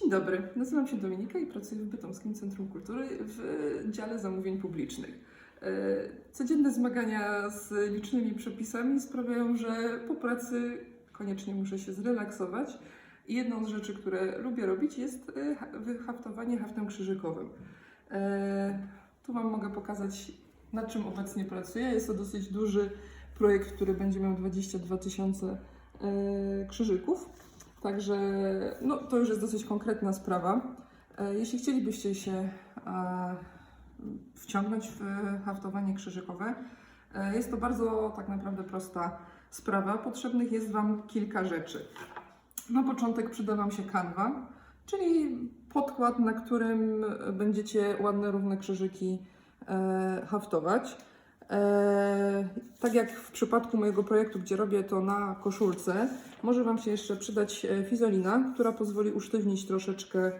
Dzień dobry, nazywam się Dominika i pracuję w Bytomskim Centrum Kultury w dziale zamówień publicznych. E, Codzienne zmagania z licznymi przepisami sprawiają, że po pracy koniecznie muszę się zrelaksować. I jedną z rzeczy, które lubię robić, jest e, ha- wyhaftowanie haftem krzyżykowym. E, Tu Wam mogę pokazać, nad czym obecnie pracuję. Jest to dosyć duży projekt, który będzie miał 22 tysiące krzyżyków. Także no, to już jest dosyć konkretna sprawa. E, Jeśli chcielibyście się e, wciągnąć w haftowanie krzyżykowe, e, jest to bardzo tak naprawdę prosta sprawa. Potrzebnych jest Wam kilka rzeczy. Na początek przyda Wam się kanwa, czyli podkład, na którym będziecie ładne, równe krzyżyki e, haftować. E, tak jak w przypadku mojego projektu, gdzie robię to na koszulce, może Wam się jeszcze przydać e, fizolina, która pozwoli usztywnić troszeczkę e,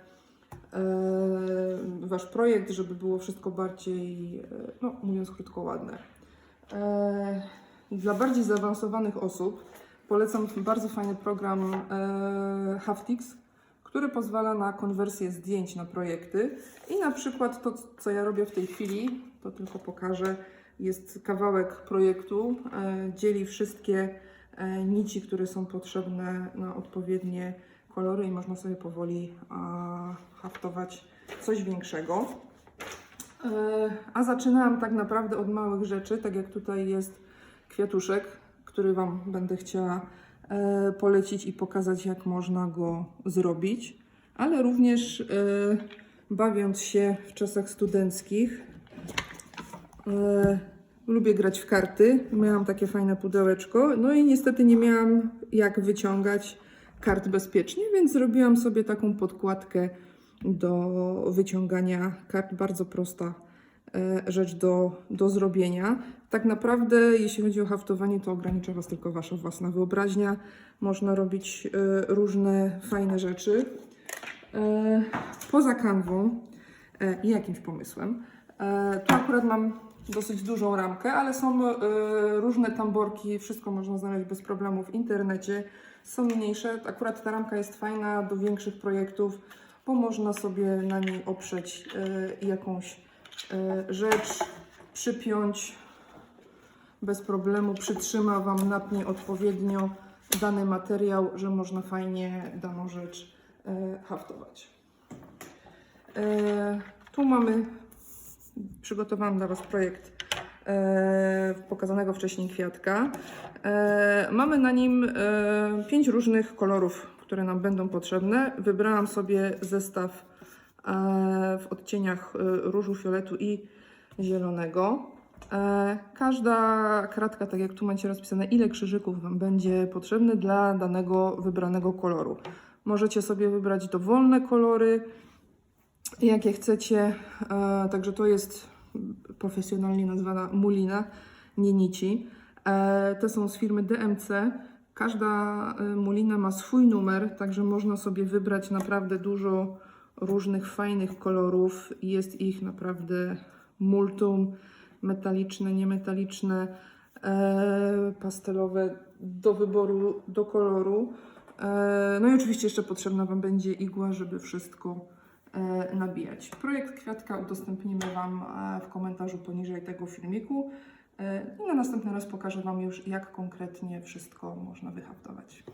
Wasz projekt, żeby było wszystko bardziej, no mówiąc krótko, ładne. Dla bardziej zaawansowanych osób polecam bardzo fajny program Haftix, który pozwala na konwersję zdjęć na projekty. I na przykład to, co ja robię w tej chwili, to tylko pokażę, jest kawałek projektu, e, dzieli wszystkie e, nici, które są potrzebne na odpowiednie kolory i można sobie powoli haftować coś większego. E, A zaczynałam tak naprawdę od małych rzeczy, tak jak tutaj jest kwiatuszek, który Wam będę chciała polecić i pokazać, jak można go zrobić, ale również bawiąc się w czasach studenckich, lubię grać w karty. Miałam takie fajne pudełeczko, no i niestety nie miałam jak wyciągać kart bezpiecznie, więc zrobiłam sobie taką podkładkę do wyciągania kart. Bardzo prosta e, rzecz do, do zrobienia. Tak naprawdę, jeśli chodzi o haftowanie, to ogranicza Was tylko Wasza własna wyobraźnia. Można robić e, różne fajne rzeczy. E, Poza kanwą e, i jakimś pomysłem. E, Tu akurat mam dosyć dużą ramkę, ale są e, różne tamborki, wszystko można znaleźć bez problemu w internecie. Są mniejsze, akurat ta ramka jest fajna do większych projektów, bo można sobie na niej oprzeć e, jakąś rzecz, przypiąć bez problemu, przytrzyma Wam, napnie odpowiednio dany materiał, że można fajnie daną rzecz haftować. Tu mamy, przygotowałam dla Was projekt e, pokazanego wcześniej kwiatka. E, Mamy na nim e, pięć różnych kolorów, które nam będą potrzebne. Wybrałam sobie zestaw e, w odcieniach e, różu, fioletu i zielonego. E, Każda kratka, tak jak tu macie rozpisane, ile krzyżyków Wam będzie potrzebny dla danego wybranego koloru. Możecie sobie wybrać dowolne kolory, jakie chcecie. E, Także to jest profesjonalnie nazwana mulina, nie nici. Te są z firmy DMC. Każda e, mulina ma swój numer, także można sobie wybrać naprawdę dużo różnych fajnych kolorów. Jest ich naprawdę multum, metaliczne, niemetaliczne, e, pastelowe, do wyboru, do koloru. E, No i oczywiście jeszcze potrzebna Wam będzie igła, żeby wszystko nabijać. Projekt kwiatka udostępnimy Wam e, w komentarzu poniżej tego filmiku. E, I na następny raz pokażę Wam już, jak konkretnie wszystko można wyhaftować.